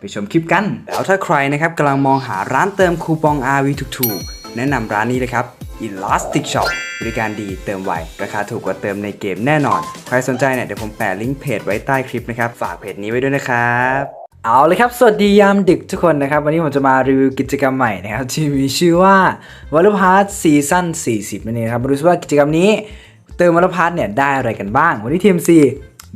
ไปชมคลิปกัน แล้วถ้าใครนะครับกำลังมองหาร้านเติมคูปอง RV ถูกๆ แนะนำร้านนี้เลยครับ Elastic Shop บริการดีเติมไว ราคาถูกกว่าเติมในเกมแน่นอน ใครสนใจเนี่ยเดี๋ยวผมแปะลิงก์เพจไว้ใต้คลิปนะครับ ฝากเพจนี้ไว้ด้วยนะครับ เอาเลยครับ สวัสดียามดึกทุกคนนะครับ วันนี้ผมจะมารีวิวกิจกรรมใหม่นะครับที่มีชื่อว่า w a l l p a s s Season 40นั่นเองครับมาดูซิว่ากิจกรรมนี้เติม w a l l p a s s เนี่ยได้อะไรกันบ้าง วันนี้ทีม C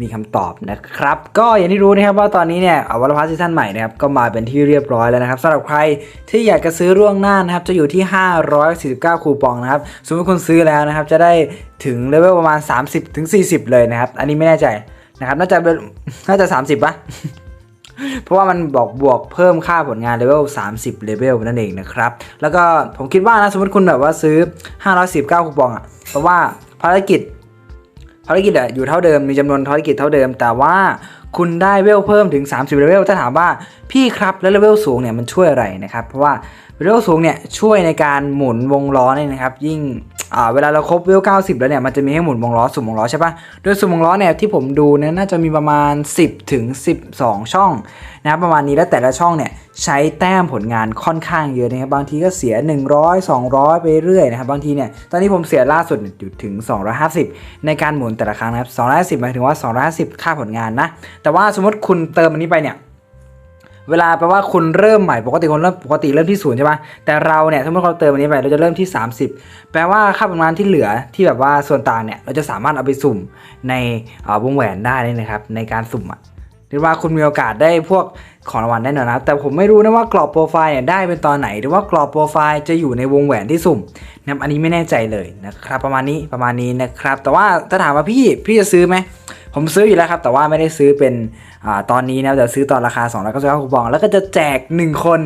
มีคำตอบนะครับ ก็อย่างที่รู้นะครับว่าตอนนี้เนี่ยอวัลพัสซีซั่นใหม่นะครับก็มาเป็นที่เรียบร้อยแล้วนะครับสำหรับใครที่อยากจะซื้อร่วงหน้านะครับจะอยู่ที่ 549 คูปองนะครับสมมติคุณซื้อแล้วนะครับจะได้ถึงเลเวลประมาณ 30ถึงเลยนะครับ อันนี้ไม่แน่ใจนะครับน่าจะเป็นน่าจะ 30ปะเพราะว่ามันบอกบวกเพิ่มค่าผลงานเลเวล 30 เลเวลนั่นเองนะครับ แล้วก็ผมคิดว่านะสมมติคุณแบบว่าซื้อ 519 คูปองอะเพราะว่าภารกิจารกิจอะอยู่เท่าเดิมมีจำนวนภารกิจเท่าเดิม แต่ว่าคุณได้เวลเพิ่มถึง 30เลเวลถ้าถามว่าพี่ครับแล้วเลเวลสูงเนี่ยมันช่วยอะไรนะครับ เพราะว่าเลเวลสูงเนี่ยช่วยในการหมุนวงล้อเนี่ยนะครับ ยิ่ง อ่าเวลาเราครบเวล90แล้วเนี่ยมันจะมีให้หมุนวงล้อสุ่มวงล้อใช่ปะโดยสุ่มวงล้อเนี่ยที่ผมดูเนี่ยน่าจะมีประมาณ 10 ถึง 12 ช่องนะรประมาณนี้แล้วแต่ละช่องเนี่ยใช้แต้มผลงานค่อนข้างเยอะนะครับบางทีก็เสีย 100 200 ไปเรื่อยนะครับบางทีเนี่ยตอนนี้ผมเสียล่าสุดอยู่ถึง 250 ในการหมุนแต่ละครั้งนะครับ250หมายถึงว่า 250 ค่าผลงานนะแต่ว่าสมมติคุณเติมอันนี้ไปเนี่ย เวลาแปลว่าคุณเริ่มใหม่ปกติคนเริ่มปกติเริ่มที่ศูนย์ใช่ปะแต่เราเนี่ยสมมติเราเติมอันนี้ไปเราจะเริ่มที่ 30 แปลว่าค่าผลงานที่เหลือที่แบบว่าส่วนต่างเนี่ยเราจะสามารถเอาไปสุ่มในวงแหวนได้เลยนะครับในการสุ่มอะเรียกว่าคุณมีโอกาสได้พวกของรางวัลแน่นอนนะแต่ผมไม่รู้นะว่ากรอบโปรไฟล์เนี่ยได้เป็นตอนไหน หรือว่ากรอบโปรไฟล์จะอยู่ในวงแหวนที่สุ่มนะอันนี้ไม่แน่ใจเลยนะครับประมาณนี้ประมาณนี้นะครับ แต่ว่าถ้าถามว่าพี่พี่จะซื้อไหม ผมซื้ออยู่แล้วครับ แต่ว่าไม่ได้ซื้อเป็นอตอนนี้นะเดี๋ยวซื้อตอนราคา2 9 9คูปอง แล้วก็จะแจก 1 คน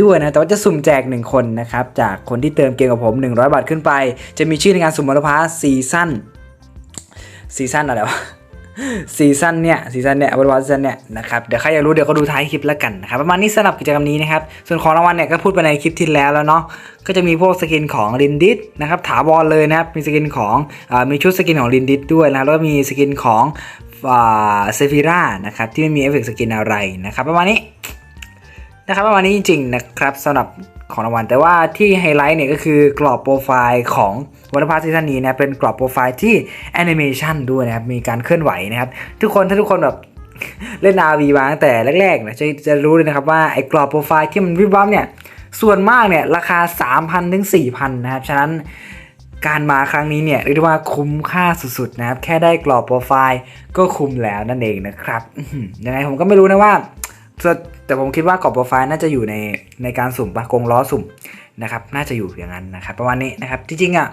ด้วยนะ แต่ว่าจะสุ่มแจก 1 คนนะครับ จากคนที่เติมเกมกับผม 100 บาทขึ้นไป จะมีชื่อในงานสุ่มมรพาซีซั่นซีซั่นอะไรวะ ซีซั่นเนี่ยซีซั่นเนี่ยวันวันซีซั่นเนี่ยนะครับเดี๋ยวใครอยากรู้เดี๋ยวก็ดูท้ายคลิปแล้วกันนะครับประมาณนี้สำหรับกิจกรรมนี้นะครับส่วนของรางวัลเนี่ยก็พูดไปในคลิปที่แล้วแล้วเนาะก็จะมีพวกสกินของลินดิสนะครับถาวรเลยนะครับมีสกินของอมีชุดสกินของลินดิสด้วยนะแล้วก็มีสกินของเซฟิร่านะครับที่ไม่มีเอฟเฟกต์สกินอะไรนะครับประมาณนี้นะครับประมาณนี้จริงๆนะครับสำหรับ ของรางวัล แต่ว่าที่ไฮไลท์เนี่ยก็คือกรอบโปรไฟล์ของวันพาร์ทซีซั่นนี้นะเป็นกรอบโปรไฟล์ที่แอนิเมชันด้วยนะครับมีการเคลื่อนไหวนะครับทุกคนถ้าทุกคนแบบเล่น RV มาตั้งแต่แรกๆนะจะจะรู้เลยนะครับว่าไอ้กรอบโปรไฟล์ที่มันวิบวับเนี่ยส่วนมากเนี่ยราคา 3,000ถึง4,000 นะครับฉะนั้นการมาครั้งนี้เนี่ยเรียกได้ว่าคุ้มค่าสุดๆนะครับ แค่ได้กรอบโปรไฟล์ก็คุ้มแล้วนั่นเองนะครับยังไงผมก็ไม่รู้นะว่า แต่ผมคิดว่ากรอบโปรไฟล์น่าจะอยู่ในในการสุ่มปะกงล้อสุ่มนะครับน่าจะอยู่อย่างนั้นนะครับประมาณนี้นะครับจริงๆอะ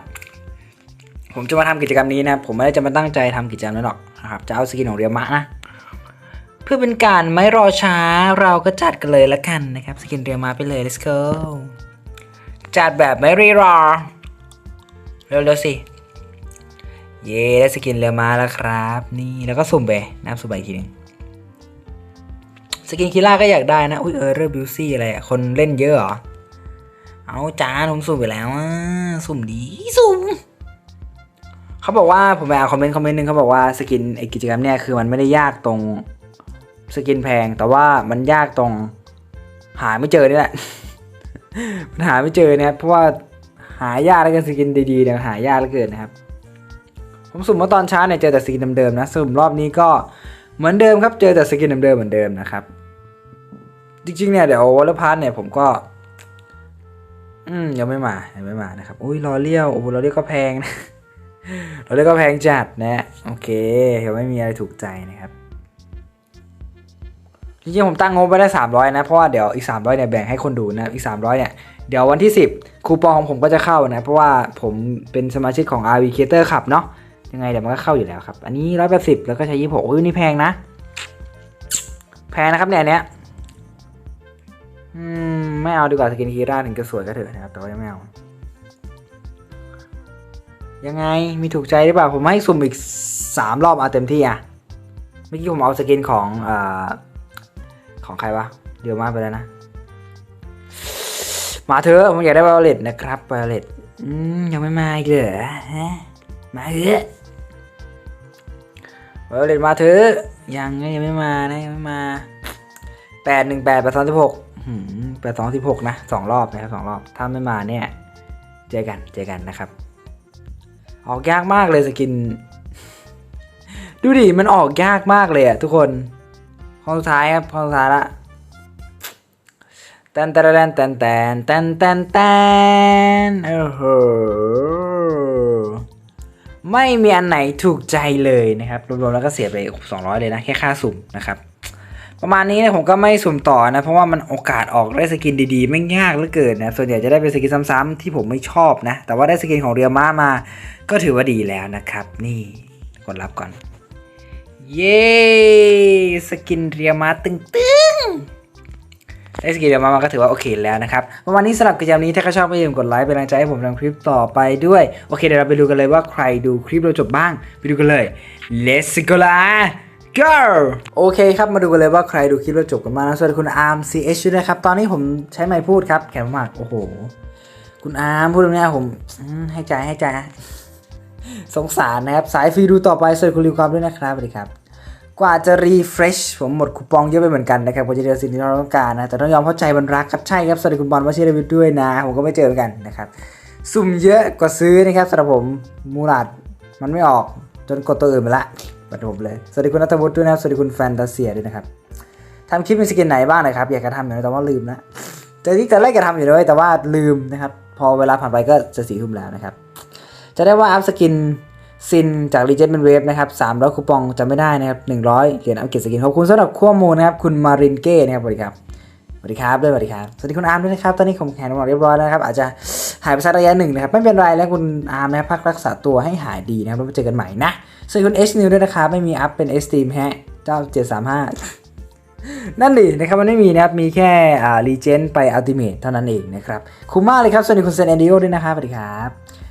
ผมจะมาทำกิจกรรมนี้นะผมไม่ได้จะมาตั้งใจทำกิจกรรมนั้นหรอกนะครับจะเอาสกินของเรียมะนะเพื่อเป็นการไม่รอช้าเราก็จัดกันเลยละกันนะครับสกินเรียมะไปเลย let's go จัดแบบไม่รีรอเร็วๆสิเย้ได้สกินเรียมะแล้วครับ นี่แล้วก็สุ่มไปนะครับสุ่มไปอีกทีนึง สกินคิล่าก็อยากได้นะ อุ้ยเออเรอร์บิวซี่อะไรคนเล่นเยอะเหรอ เอาจานผมสุ่มไปแล้วอะสุ่มดีสุ่มเขาบอกว่าผมไปอ่านคอมเมนต์คอมเมนต์หนึงเขาบอกว่าสกินไอกิจกรรมเนี่ยคือมันไม่ได้ยากตรงสกินแพง แต่ว่ามันยากตรง หาไม่เจอนี่แหละมันหาไม่เจอนะครับเพราะว่าหายากแล้วกันสกินดีๆเนี่ยหายากเหลือเกินนะครับ ผมสุ่มมื่อตอนเช้าเนี่ยเจอแต่สกินเดิมๆนะสุ่มรอบนี้ก็เหมือนเดิมครับเจอแต่สกินเดิมๆเหมือนเดิมนะครับ จริงๆเนี่ยเดี๋ยววอลพาร์ทเนี่ยผมก็ อืมยังไม่มายังไม่มานะครับอุ้ยรอเลี้ยวโอ้โหรอเลี้ยวก็แพงนะรอเลี้ยวก็แพงจัดนะโอเคยังไม่มีอะไรถูกใจนะครับจริงๆผมตั้งงบไว้ได้ 300 นะ เพราะว่าเดี๋ยวอีก 300เนี่ยแบ่งให้คนดูนะอีก 300เนี่ยเดี๋ยววันที่ 10 คูปองของผมก็จะเข้านะ เพราะว่าผมเป็นสมาชิกของ RV Creator ขับเนาะยังไงเดี๋ยวมันก็เข้าอยู่แล้วครับ อันนี้ 180 แล้วก็ใช้ 26อุ้ยนี่แพงนะ แพงนะครับเนี่ยอันเนี้ย อืมไม่เอาดีกว่าสกินคีร่าถึงจะสวยก็เถอะนะครับแต่ว่ายังไม่เอายังไงมีถูกใจหรือเปล่าผมให้สุ่มอีกสามรอบเอาเต็มที่อะเมื่อกี้ผมเอาสกินของอ่าของใครวะเดี๋ยวมาไปแล้วนะ มาเถอะผมอยากได้ไวโอเลตนะครับไวโอเลตยังไม่มาอีกเหรอฮะมาเถอะไวโอเลตมาเถอะยังยังไม่มานะยังไม่มาแปดหนึ่งแปดแปดสองสิบหก แปดสองสิบหกนะสองรอบนะครับสองรอบ ถ้าไม่มาเนี่ย เจอกันเจอกันนะครับ ออกยากมากเลยสกิน ดูดิ มันออกยากมากเลยอะทุกคนข้อสุดท้ายครับข้อสุดท้ายละแตนแตนแตนแตนแตนแตนแตนโอ้โหไม่มีอันไหนถูกใจเลยนะครับ รวมๆแล้วก็เสียไป 200 เลยนะ แค่ค่าสุ่มนะครับ ประมาณนี้เนี่ยผมก็ไม่สุ่มต่อนะ เพราะว่ามันโอกาสออกได้สกินดีๆ ไม่ยากเหลือเกินนะส่วนใหญ่จะได้เป็นสกินซ้ำๆที่ผมไม่ชอบนะ แต่ว่าได้สกินของเรียม้ามา ก็ถือว่าดีแล้วนะครับ นี่กดรับก่อน เย้สกินเรียม้าตึงๆได้สกินเรียม้ามาก็ถือว่าโอเคแล้วนะครับประมาณนี้สำหรับกิจกรรมนี้ถ้าใครชอบก็อย่าลืมกดไลค์เป็นกำลังใจให้ผมทำคลิปต่อไปด้วยโอเคเดี๋ยวเราไปดูกันเลยว่าใครดูคลิปเราจบบ้างไปดูกันเลย let's go ละ go โอเคครับมาดูกันเลยว่าใครดูคลิปเราจบกันมานะสวัสดีคุณอาร์ม CH ด้วยนะครับ ตอนนี้ผมใช้ไมค์พูดครับแขนมากโอ้โห คุณอาร์มพูดตรงนี้ผมให้ใจให้ใจสงสารนะครับ สายฟรีดูต่อไปสวัสดีคุณริวความด้วยนะครับสวัสดีครับ กว่าจะรีเฟรชผมหมดคูปองเยอะไปเหมือนกันนะครับกว่าจะเจอสิ่งที่เราต้องการนะแต่ต้องยอมเข้าใจมันรักครับใช่ครับสวัสดีคุณบอลวชิรวิทย์ด้วยนะ ผมก็ไม่เจอเหมือนกันนะครับสุ่มเยอะกว่าซื้อนะครับสำหรับผมมูลาดมันไม่ออกจนกดตัวอื่นไปละ ปัดผมเลย สวัสดีคุณนัทวุฒิด้วยนะครับ สวัสดีคุณแฟนตาเซียด้วยนะครับทำคลิปมีสกินไหนบ้างนะครับ อยากจะทำอยู่นะแต่ว่าลืมนะแต่ที่แต่แรกจะทำอยู่เลยแต่ว่าลืมนะครับ พอเวลาผ่านไปก็จะสี่ทุ่มแล้วนะครับ จะได้ว่าอัพสกินซินจากรีเจนเป็นเวฟนะครับ300คูปองจะไม่ได้นะครับ100เหรียญอัพเกรดสกินขอบคุณสำหรับข้อมูลนะครับ คุณมารินเก้นะครับสวัสดีครับสวัสดีครับด้วยสวัสดีครับ สวัสดีคุณอาร์มด้วยนะครับ ตอนนี้ผมแขนหมดเรียบร้อยแล้วนะครับ อาจจะ หายไปสักระยะหนึ่งนะครับ ไม่เป็นไรแล้วคุณอาร์มนะครับพักรักษาตัวให้หายดีนะครับแล้วมาเจอกันใหม่นะสวัสดีคุณเอชนิวด้วยนะครับไม่มีอัพเป็นเอสตีมฮะเจ้า735นั่นดินะครับมันไม่มีนะครับ มีแค่อ่ารีเจนไปอัลติเมทเท่านั้นเองนะครับคุ้มมากเลยครับสวัสดีคุณเซนแอนดิโอด้วยนะครับสวัสดีครับ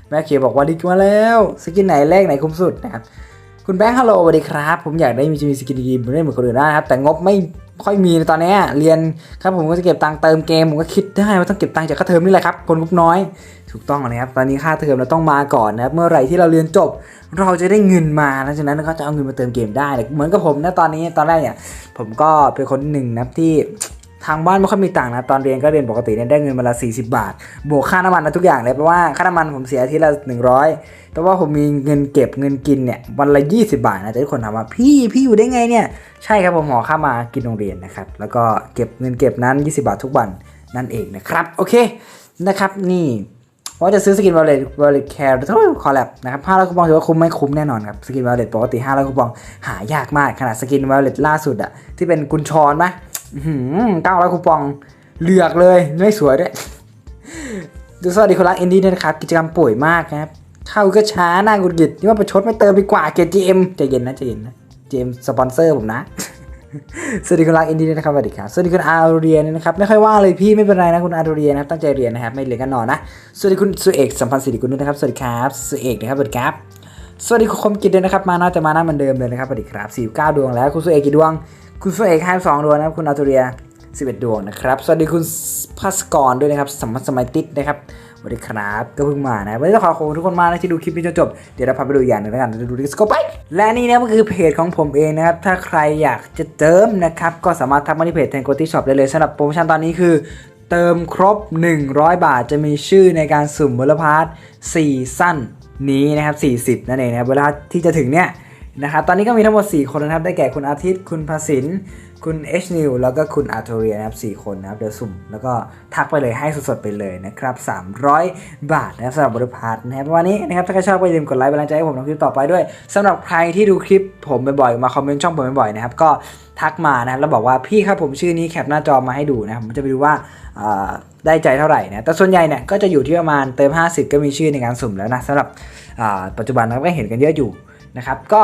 แม่เขียบอกว่าดิกมาแล้วสกินไหนแรกไหนคุ้มสุดนะครับคุณแบงค์ฮัลโหลสวัสดีครับ ผมอยากได้มีจะมีสกินดีๆผมได้เหมือนคนอื่นได้นะครับแต่งบไม่ค่อยมีในตอนนี้เรียนครับผมก็จะเก็บตังค์เติมเกมผมก็คิด ได้ว่าต้องเก็บตังค์จากค่าเทอมนี่แหละครับคนงบน้อย ถูกต้องนะครับตอนนี้ค่าเทอมเราต้องมาก่อนนะครับเมื่อไหร่ที่เราเรียนจบ เราจะได้เงินมาแล้วจากนั้นเราก็จะเอาเงินมาเติมเกมได้เหมือนกับผมนะตอนนี้ตอนแรกเนี่ยผมก็เป็นคนหนึ่งนะครับที่ทางบ้านไม่ค่อยมีตังค์นะตอนเรียนก็เรียนปกติเนี่ยได้เงินมาละ40 บาท บวกค่าน้ำมันนะทุกอย่างเลยเพราะว่าค่าน้ำมันผมเสียอาทีละ100แต่ว่าผมมีเงินเก็บเงินกินเนี่ยวันละ20 บาทนะแต่ทุกคนถามว่าพี่พี่อยู่ได้ไงเนี่ยใช่ครับผมหอค่ามากินโรงเรียนนะครับแล้วก็เก็บเงินเก็บนั้น 20 บาททุกวัน นั่นเองนะครับ โอเคนะครับนี่ว่าจะซื้อสกินวอลเล็ตวอลเล็ตแคร์ทุกคอลแลบนะครับ500คูปองถือว่าคุ้มไม่คุ้มแน่นอนครับ สกินวอลเล็ตปกติ500คูปองหายากมากขนาดสกินวอลเล็ตล่าสุดอะที่เป็นกุญชรปะเก้าร้อยคูปองเหลือกเลยไม่สวยด้วยดูสวัสดีคนรักอินดี้ด้วยนะครับ กิจกรรมป่วยมากครับ เข้าก็ช้าหน้ากุดกิดนี่ว่าประชดไม่เติมดีกว่าเกียร์ GM ใจเย็นนะใจเย็นนะ GM สปอนเซอร์ผมนะ สวัสดีคุณรักอินดี้นะครับสวัสดีครับสวัสดีคุณอาเรียนนะครับไม่ค่อยว่างเลยพี่ไม่เป็นไรนะคุณอาเรียนนะครับตั้งใจเรียนนะครับไม่เรียนกันนอนนะสวัสดีคุณสุเอกสัมพันธ์สิริกุลด้วยนะครับสวัสดีครับสุเอกนะครับสวัสดีครับสวัสดีคุณคมกิจด้วยนะครับมาน่าจะมาน้าเหมือนเดิมเลยนะครับสวัสดีครับ49ดวงแล้วคุณสุเอกกี่ดวง คุณสุเอก52ดวงนะครับคุณอาเรีย11ดดวงนะครับสวัสดีคุณพัสกรด้วยนะครับสมัสมัยติดนะครับ สวัสดีครับ ก็เพิ่งมานะวันนี้ต้องขอขอบคุณทุกคนมากนะที่ดูคลิปนี้จนจบ เดี๋ยวเราพาไปดูอย่างหนึ่งแล้วกันดูดิสโกไป และนี่นะก็คือเพจของผมเองนะครับ ถ้าใครอยากจะเติมนะครับ ก็สามารถทักมาที่เพจแทนโกตี้ช็อปได้เลยสำหรับโปรโมชั่นตอนนี้คือเติมครบ 100 บาทจะมีชื่อในการสุ่มมูลพาร์ท4สั้นนี้นะครับ 40 นั่นเองนะครับเวลาที่จะถึงเนี่ยนะครับ ตอนนี้ก็มีทั้งหมด 4 คนนะครับ ได้แก่คุณอาทิตย์ คุณภาสิน คุณเอชนิวแล้วก็คุณอาร์โทเรียนะครับ4คนนะครับ เดี๋ยวสุ่ม แล้วก็ทักไปเลยให้สดๆไปเลยนะครับ 300 บาทนะครับสำหรับบริพาร์ทนะครับวันนี้นะครับ ถ้าใครชอบก็อย่าลืมกดไลค์เป็นกำลังใจให้ผมทำคลิปต่อไปด้วยสำหรับใครที่ดูคลิปผมบ่อยๆมาคอมเมนต์ช่องผมบ่อยๆนะครับ ก็ทักมานะครับแล้วบอกว่าพี่ครับผมชื่อนี้แคปหน้าจอมาให้ดูนะครับผมจะไปดูว่าได้ใจเท่าไหร่นะแต่ส่วนใหญ่เนี่ยก็จะอยู่ที่ประมาณเติม 50 ก็มีชื่อในการสุ่มแล้วนะสำหรับปัจจุบันเราก็เห็นกันเยอะอยู่นะครับก็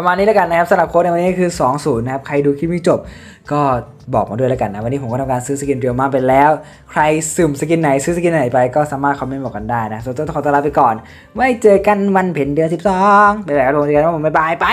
ประมาณนี้แล้วกันนะครับสำหรับโค้ดในวันนี้คือ 20 นะครับ ใครดูคลิปนี้จบ ก็บอกมาด้วยแล้วกันนะ วันนี้ผมก็ทำการซื้อสกินเรียวมาไปแล้ว ใครซึมสกินไหนซื้อสกินไหนไปก็สามารถคอมเมนต์บอกกันได้นะส่วนตัวขอตัวลาไปก่อน ไว้เจอกันวันเพ็ญเดือน 12ไปแล้วครับผมเจอกันว่าผมบ๊ายบายไป